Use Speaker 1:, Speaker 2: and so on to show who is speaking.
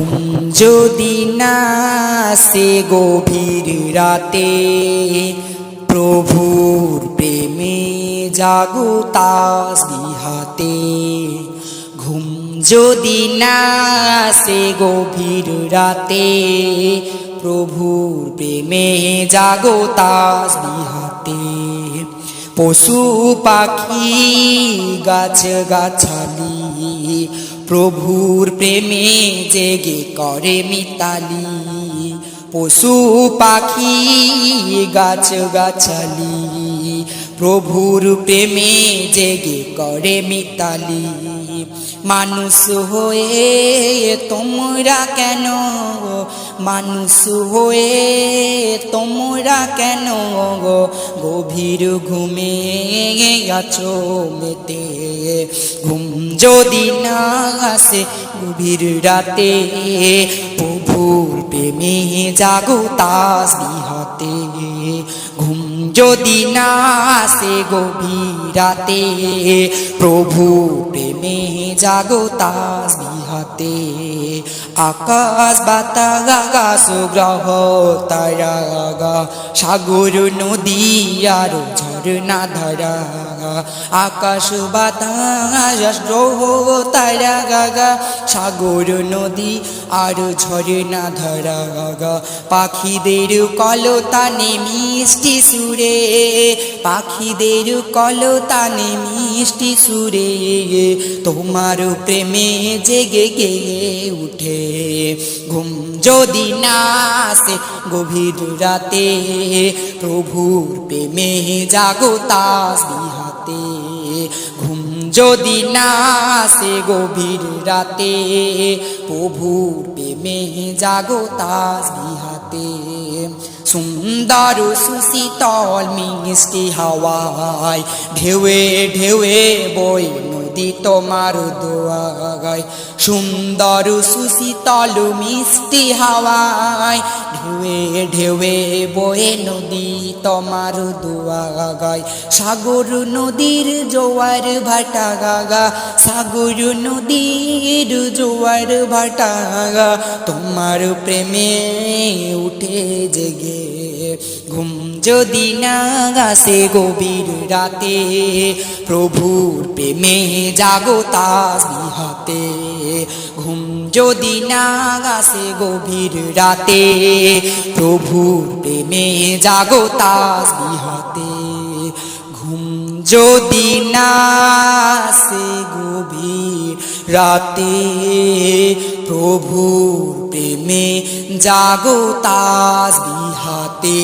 Speaker 1: ঘুম যদি না সে গভীর রাতে প্রভুর প্রেমে জাগো তাস ঘুম যদি না সে গভীর রাতে প্রভুর প্রেমে জাগো তাস পশু পাখি গাছ গাছালি প্রভুর প্রেমে জেগে করে মিতালি। পশু পাখি গাছ গাছালি। প্রভুর প্রেমে জেগে করে মিতালি। মানুষ হয়ে তোমরা কেন মানুষ হয়ে তোমরা কেন গভীর ঘুমে আছো, মেতে ঘুম যদি না আসে গভীর রাতে প্রভুর প্রেমে জাগো তাস বিহাতে ঘুম যদি না আসে গভীর রাতে প্রভু প্রেমে জাগো তাস বিহাতে আকাশ বাতাস গ্রহ তারা সাগর, নদী, আর ঝরনা ধারা আকাশ বাতাস তারা গাগা, সাগর, নদী আর ঝরনা ধরা গাগা। পাখিদের কলতানে মিষ্টি সুরে, পাখিদের কলতানে মিষ্টি সুরে। তোমার প্রেমে জেগে গেয়ে উঠে, ঘুম যদি না আসে গভীর রাতে, প্রভুর প্রেমে জাগো তাস বিহাতে ঘুম যদি না আসে গভীর রাতে, প্রভুর প্রেমে জাগো তাস বিহাতে সুন্দর সুশীতল মিষ্টি হাওয়ায় ঢেউয়ে ঢেউয়ে বই নদী তোমার দোয়াগায় সুন্দর সুশীতল মিষ্টি হাওয়ায় ঢেউয়ে ঢেউয়ে বয়ে নদী তোমার দোয়াগায় সাগর নদীর জোয়ার ভাটা গাগা, সাগর নদীর জোয়ার ভাটা তোমার প্রেমে উঠে জেগে ঘুম যদি না গাছে গভীর রাতে, প্রভুর প্রেমে জাগো বিহাতে ঘুম যদি না গাছে গভীর রাতে, প্রভুর প্রেমে জাগো বিহাতে ঘুম যদি না সে গভীর রাতে প্রভুর প্রেমে জাগো তাস বিহাতে।